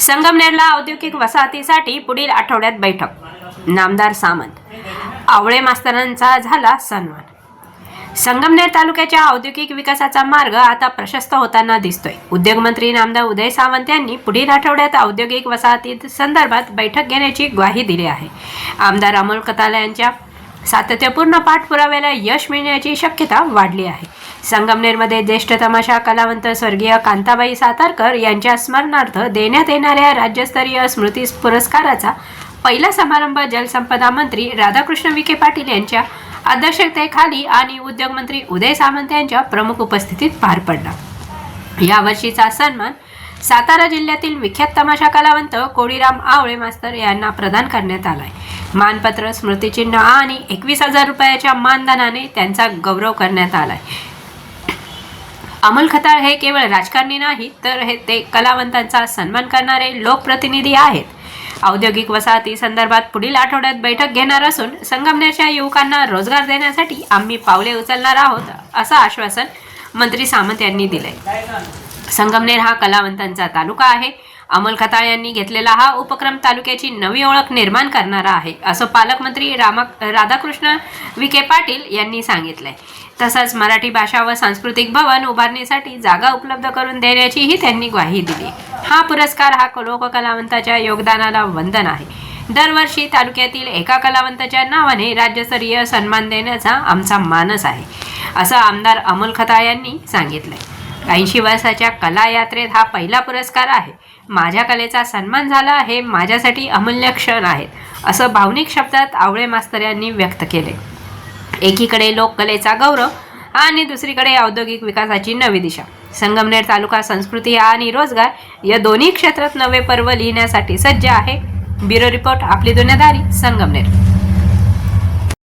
संगमनेरला औद्योगिक वसाहतीसाठी पुढील आठवड्यात बैठक. नामदार सामंत. आवळे मास्तरांचा झाला सन्मान. संगमनेर तालुक्याच्या औद्योगिक विकासाचा मार्ग आता प्रशस्त होताना दिसतोय. उद्योगमंत्री नामदार उदय सावंत यांनी पुढील आठवड्यात औद्योगिक वसाहती संदर्भात बैठक घेण्याची ग्वाही दिली आहे. आमदार अमोल कताला यांच्या सातत्यपूर्ण पाठपुराव्याला यश मिळण्याची शक्यता वाढली आहे. संगमनेरमध्ये ज्येष्ठ तमाशा कलावंत स्वर्गीय कांताबाई सातारकर यांच्या स्मरणार्थ देण्यात येणाऱ्या राज्यस्तरीय स्मृती पुरस्काराचा पहिला समारंभ जलसंपदा मंत्री राधाकृष्ण विखे पाटील यांच्या अध्यक्षतेखाली आणि उद्योगमंत्री उदय सामंत यांच्या प्रमुख उपस्थितीत पार पडला. यावर्षीचा सन्मान सातारा जिल्ह्यातील विख्यात तमाशा कलावंत कोडीराम आवळे मास्तर यांना प्रदान करण्यात आलाय. मानपत्र स्मृतिचिन्ह आणि एकवीस हजार रुपयाच्या मानधनाने त्यांचा गौरव करण्यात आलाय. अमोल खताळ हे केवळ राजकारणी नाही तर हे ते कलावंतांचा सन्मान करणारे लोकप्रतिनिधी आहेत. औद्योगिक वसाहती संदर्भात पुढील आठवड्यात बैठक घेणार असून संगमनेरच्या युवकांना रोजगार देण्यासाठी आम्ही पावले उचलणार आहोत असं आश्वासन मंत्री सामंत यांनी दिलंय. संगमनेर हा कलावंतांचा तालुका आहे. अमोल खताळ यांनी घेतलेला हा उपक्रम तालुक्याची नवी ओळख निर्माण करणारा आहे असं पालकमंत्री रामा राधाकृष्ण विखे पाटील यांनी सांगितलंय. तसंच मराठी भाषा व सांस्कृतिक भवन उभारण्यासाठी जागा उपलब्ध करून देण्याचीही त्यांनी ग्वाही दिली. हा पुरस्कार हा लोककलावंताच्या योगदानाला वंदन आहे. दरवर्षी तालुक्यातील एका कलावंताच्या नावाने राज्यस्तरीय सन्मान देण्याचा आमचा मानस आहे असं आमदार अमोल खताळ यांनी सांगितलंय. ऐंशी वर्षाच्या कला यात्रेत हा पहिला पुरस्कार आहे. माझ्या कलेचा सन्मान झाला हे माझ्यासाठी अमूल्य क्षण आहेत असं भावनिक शब्दात आवळे मास्तर यांनी व्यक्त केले. एकीकडे लोककलेचा गौरव आणि दुसरीकडे औद्योगिक विकासाची नवी दिशा. संगमनेर तालुका संस्कृती आणि रोजगार या दोन्ही क्षेत्रात नवे पर्व लिहिण्यासाठी सज्ज आहे. ब्युरो रिपोर्ट आपली दुनियादारी संगमनेर.